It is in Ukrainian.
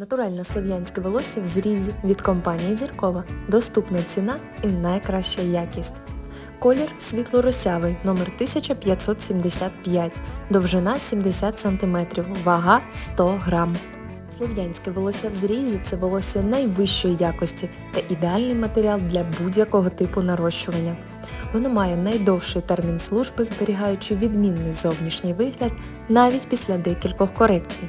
Натуральне слов'янське волосся в зрізі від компанії Зіркова. Доступна ціна і найкраща якість. Колір світло-росявий, номер 1575, довжина 70 см, вага 100 грам. Слов'янське волосся в зрізі це волосся найвищої якості та ідеальний матеріал для будь-якого типу нарощування. Воно має найдовший термін служби, зберігаючи відмінний зовнішній вигляд навіть після декількох корекцій.